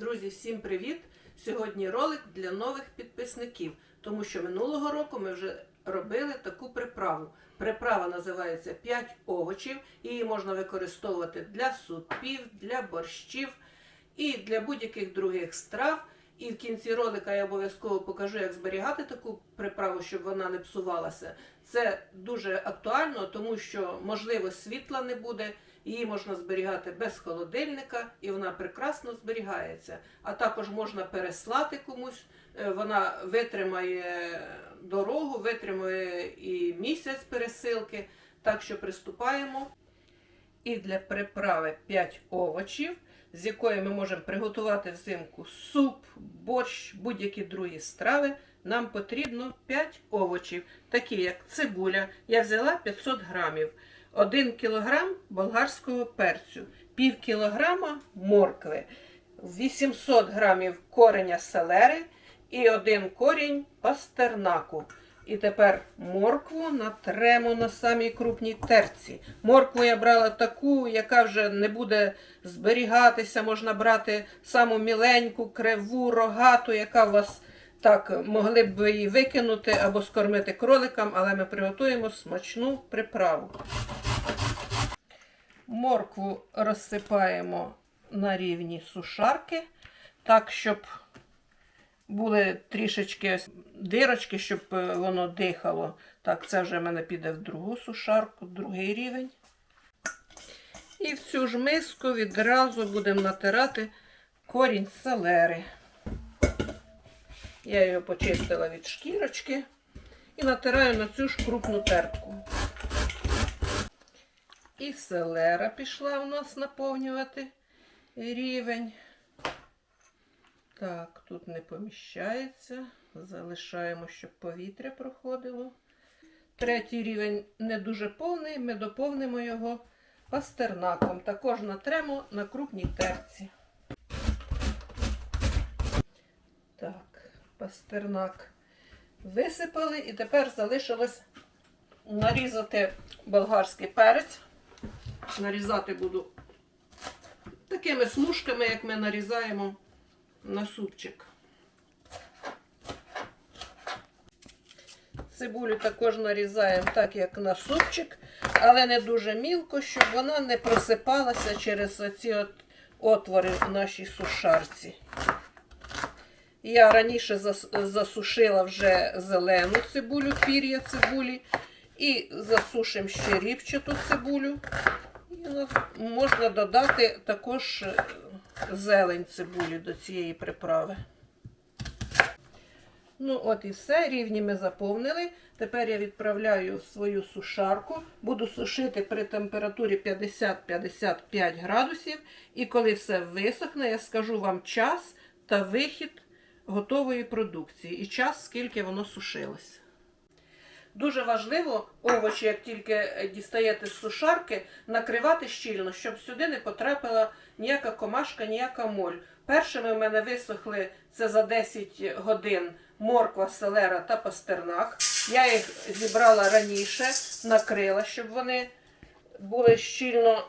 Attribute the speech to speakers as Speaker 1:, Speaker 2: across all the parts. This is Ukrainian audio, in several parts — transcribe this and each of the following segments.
Speaker 1: Друзі, всім привіт! Сьогодні ролик для нових підписників, тому що минулого року ми вже робили таку приправу. Приправа називається 5 овочів. Її можна використовувати для супів, для борщів і для будь-яких других страв. І в кінці ролика я обов'язково покажу, як зберігати таку приправу, щоб вона не псувалася. Це дуже актуально, тому що, можливо, світла не буде. Її можна зберігати без холодильника, і вона прекрасно зберігається. А також можна переслати комусь. Е, Вона витримає дорогу, витримує і місяць пересилки. Так що приступаємо. І для приправи 5 овочів, з якої ми можемо приготувати взимку суп, борщ, будь-які другі страви. Нам потрібно 5 овочів, такі як цибуля. Я взяла 500 грамів. 1 кілограм болгарського перцю, пів кілограма моркви, 800 грамів кореня селери і один корінь пастернаку. І тепер моркву натремо на самій крупній терці. Моркву я брала таку, яка вже не буде зберігатися. Можна брати саму міленьку, криву, рогату, яка у вас так могли б її викинути або скормити кроликам, але ми приготуємо смачну приправу. Моркву розсипаємо на рівні сушарки, так, щоб були трішечки дирочки, щоб е, воно дихало. Так, це вже в мене піде в другу сушарку, другий рівень. І в цю ж миску відразу будемо натирати корінь селери. Я його почистила від шкірочки і натираю на цю ж крупну тертку. І селера пішла у нас наповнювати рівень. Так, тут не поміщається. Залишаємо, щоб повітря проходило. Третій рівень не дуже повний, ми доповнимо його пастернаком. Також натремо на крупній терці. Так, пастернак висипали і тепер залишилось нарізати болгарський перець. Нарізати буду такими смужками, як ми нарізаємо на супчик. Цибулю також нарізаємо так, як на супчик, але не дуже мілко, щоб вона не просипалася через оці от отвори в нашій сушарці. Я раніше засушила вже зелену цибулю, пір'я цибулі, і засушимо ще ріпчату цибулю. Можна додати також е, зелень цибулі до цієї приправи. Ну, от і все. Рівні ми заповнили. Тепер я відправляю в свою сушарку. Буду сушити при температурі 50-55 градусів. І коли все висохне, я скажу вам час та вихід готової продукції. І час, скільки воно сушилось. Дуже важливо овочі, як тільки е, дістаєте з сушарки, накривати щільно, щоб сюди не потрапила ніяка комашка, ніяка моль. Першими в мене висохли це за 10 годин морква, селера та пастернак. Я їх зібрала раніше, накрила, щоб вони були щільно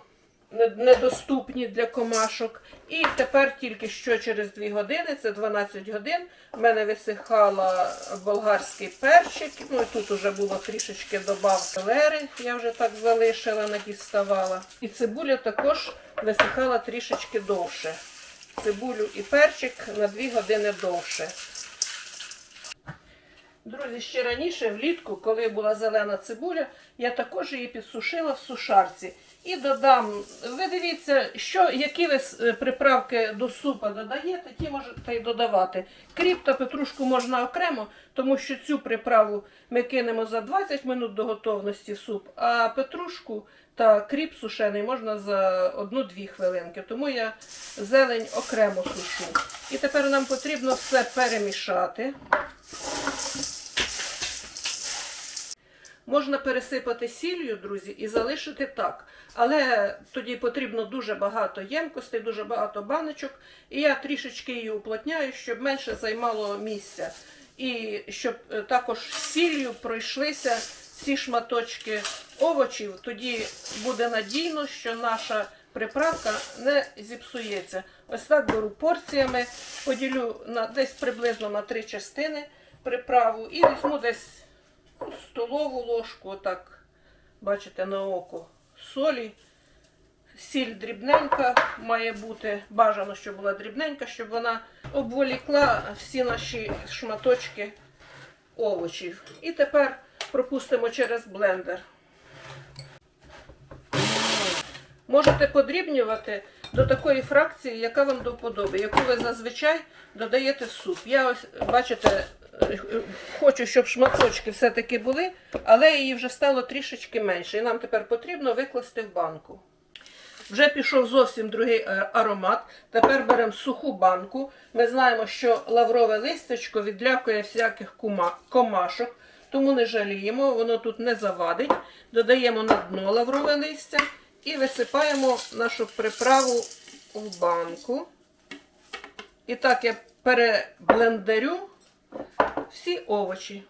Speaker 1: недоступні для комашок. І тепер тільки що через 2 години, це 12 годин, в мене висихала болгарський перчик. Ну і тут вже було трішечки добав селери, я вже так залишила, надіставала. І цибуля також висихала трішечки довше. Цибулю і перчик на 2 години довше. Друзі, ще раніше, влітку, коли була зелена цибуля, я також її підсушила в сушарці. І додам, ви дивіться, що, які ви е, приправки до супа додаєте, ті можете й додавати. Кріп та петрушку можна окремо, тому що цю приправу ми кинемо за 20 минут до готовності в суп, а петрушку та кріп сушений можна за 1-2 хвилинки. Тому я зелень окремо сушу. І тепер нам потрібно все перемішати. Можна пересипати сіллю, друзі, і залишити так. Але тоді потрібно дуже багато ємкостей, дуже багато баночок. І я трішечки її уплотняю, щоб менше займало місця. І щоб е, також сіллю пройшлися всі шматочки овочів. Тоді буде надійно, що наша приправка не зіпсується. Ось так беру порціями, поділю на десь приблизно на три частини приправу і візьму десь столову ложку, отак, бачите, на око солі. Сіль дрібненька має бути, бажано, щоб була дрібненька, щоб вона обволікла всі наші шматочки овочів. І тепер пропустимо через блендер. Можете подрібнювати до такої фракції, яка вам до вподоби, яку ви зазвичай додаєте в суп. Я ось, бачите, хочу, щоб шматочки все-таки були, але її вже стало трішечки менше. І нам тепер потрібно викласти в банку. Вже пішов зовсім другий е, аромат. Тепер беремо суху банку. Ми знаємо, що лаврове листячко відлякує всяких кума- комашок, тому не жаліємо, воно тут не завадить. Додаємо на дно лаврове листя і висипаємо нашу приправу в банку. І так я переблендерю всі овочі.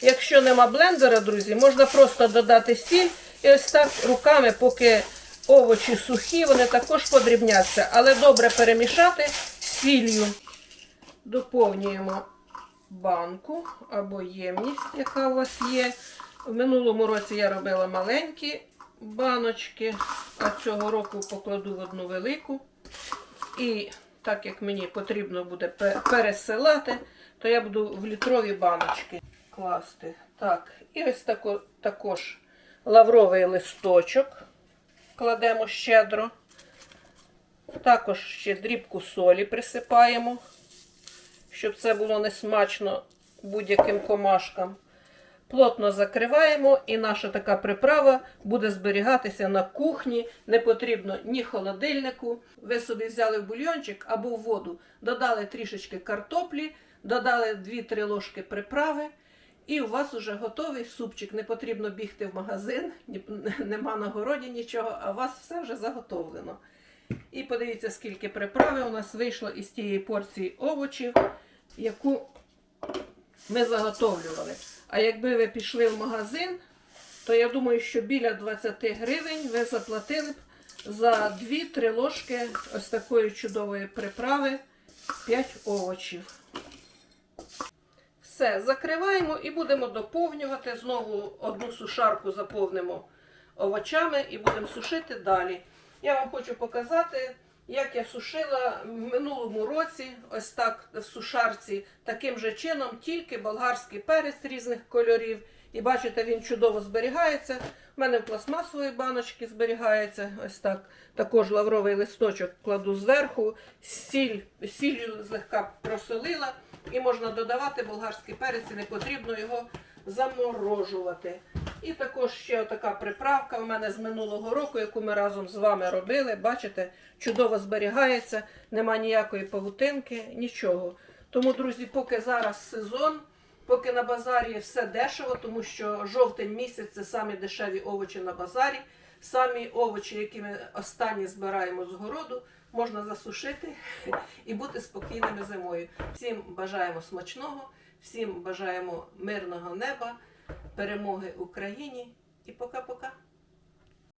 Speaker 1: Якщо нема блендера, друзі, можна просто додати сіль і ось так руками, поки овочі сухі, вони також подрібняться. Але добре перемішати сіллю. Доповнюємо банку або ємність, яка у вас є. В минулому році я робила маленькі баночки, а цього року покладу в одну велику. І так як мені потрібно буде пересилати, то я буду в літрові баночки класти. Так, і ось тако, також лавровий листочок кладемо щедро. Також ще дрібку солі присипаємо, щоб це було не смачно будь-яким комашкам. Плотно закриваємо, і наша така приправа буде зберігатися на кухні. Не потрібно ні холодильнику. Ви собі взяли бульйончик або в воду, додали трішечки картоплі, додали 2-3 ложки приправи. І у вас вже готовий супчик. Не потрібно бігти в магазин, нема на городі нічого, а у вас все вже заготовлено. І подивіться, скільки приправи у нас вийшло із тієї порції овочів, яку ми заготовлювали. А якби ви пішли в магазин, то я думаю, що біля 20 гривень ви заплатили б за 2-3 ложки ось такої чудової приправи 5 овочів. Все, закриваємо і будемо доповнювати. Знову одну сушарку заповнимо овочами і будемо сушити далі. Я вам хочу показати, як я сушила в минулому році, ось так в сушарці, таким же чином, тільки болгарський перець різних кольорів. І бачите, він чудово зберігається. У мене в пластмасової баночки зберігається. Ось так. Також лавровий листочок кладу зверху, сіль, сіллю злегка просолила. І можна додавати болгарський перець, і не потрібно його заморожувати. І також ще така приправка у мене з минулого року, яку ми разом з вами робили. Бачите, чудово зберігається, нема ніякої павутинки, нічого. Тому, друзі, поки зараз сезон, поки на базарі все дешево, тому що жовтень місяць це самі дешеві овочі на базарі. Самі овочі, які ми останні збираємо з городу, можна засушити і бути спокійними зимою. Всім бажаємо смачного, всім бажаємо мирного неба, перемоги Україні і пока-пока.